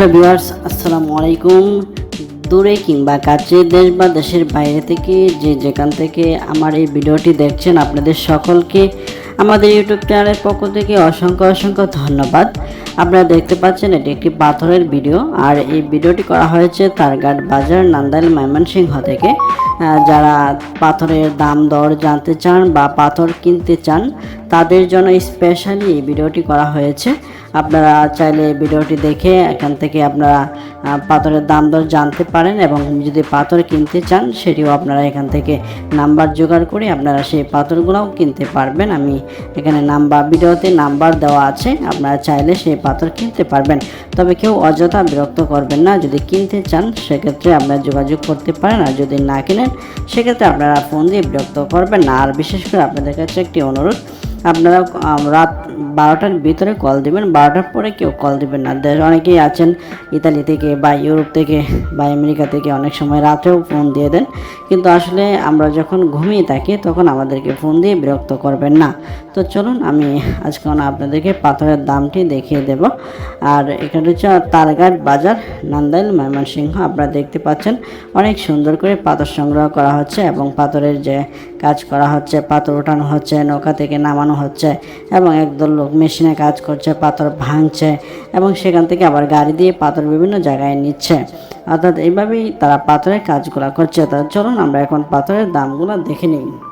Hello viewers, আসসালামু আলাইকুম। দূরে কিংবা কাছে দেশ বা দেশের বাইরে থেকে যে যেখান থেকে আমার এই ভিডিওটি দেখছেন, আপনাদের সকলকে আমাদের ইউটিউব চ্যানেলের পক্ষ থেকে অসংখ্য অসংখ্য ধন্যবাদ। আপনারা দেখতে পাচ্ছেন, এটি একটি পাথরের ভিডিও। আর এই ভিডিওটি করা হয়েছে তারগাট বাজার, নান্দাইল, ময়মনসিংহ থেকে। যারা পাথরের দাম, দর জানতে চান বা পাথর কিনতে চান, তাদের জন্য স্পেশালি এই ভিডিওটি করা হয়েছে। আপনারা চাইলে ভিডিওটি দেখে এখান থেকে আপনারা পাথরের দাম দর জানতে পারেন এবং যদি পাথর কিনতে চান, সেটিও আপনারা এখান থেকে নাম্বার জোগাড় করে আপনারা সেই পাথরগুলোও কিনতে পারবেন। আমি এখানে নাম্বার, ভিডিওতে নাম্বার দেওয়া আছে, আপনারা চাইলে সেই পাথর কিনতে পারবেন। তবে কেউ অযথা বিরক্ত করবেন না, যদি কিনতে চান, সেক্ষেত্রে আপনারা যোগাযোগ করতে পারেন, আর যদি না কিনেন, সেক্ষেত্রে আপনারা ফোন দিয়ে বিরক্ত করবেন না। আর বিশেষ করে আপনাদের কাছে একটি অনুরোধ আপনারা রাত বারোটার ভিতরে কল দিবেন, বারোটার পরে কেউ কল দিবেন না। অনেকেই আছেন ইতালি থেকে বা ইউরোপ থেকে বা আমেরিকা থেকে, অনেক সময় রাতেও ফোন দিয়ে দেন। কিন্তু আসলে আমরা যখন ঘুমিয়ে থাকি, তখন আমাদেরকে ফোন দিয়ে বিরক্ত করবেন না। তো চলুন, আমি আজকে আপনাদেরকে পাথরের দামটি দেখিয়ে দেব। আর এখানে হচ্ছে তারঘাট বাজার, নান্দাইল, ময়মনসিংহ। আপনারা দেখতে পাচ্ছেন, অনেক সুন্দর করে পাথর সংগ্রহ করা হচ্ছে এবং পাথরের যে কাজ করা হচ্ছে, পাথর ওঠানো হচ্ছে, নৌকা থেকে নামানো হচ্ছে এবং একদল লোক মেশিনে কাজ করছে, পাথর ভাঙছে এবং সেখান থেকে আবার গাড়ি দিয়ে পাথর বিভিন্ন জায়গায় নিচ্ছে। অর্থাৎ এইভাবেই তারা পাথরের কাজগুলো করছে। তার চলুন আমরা এখন পাথরের দামগুলো দেখে নিই।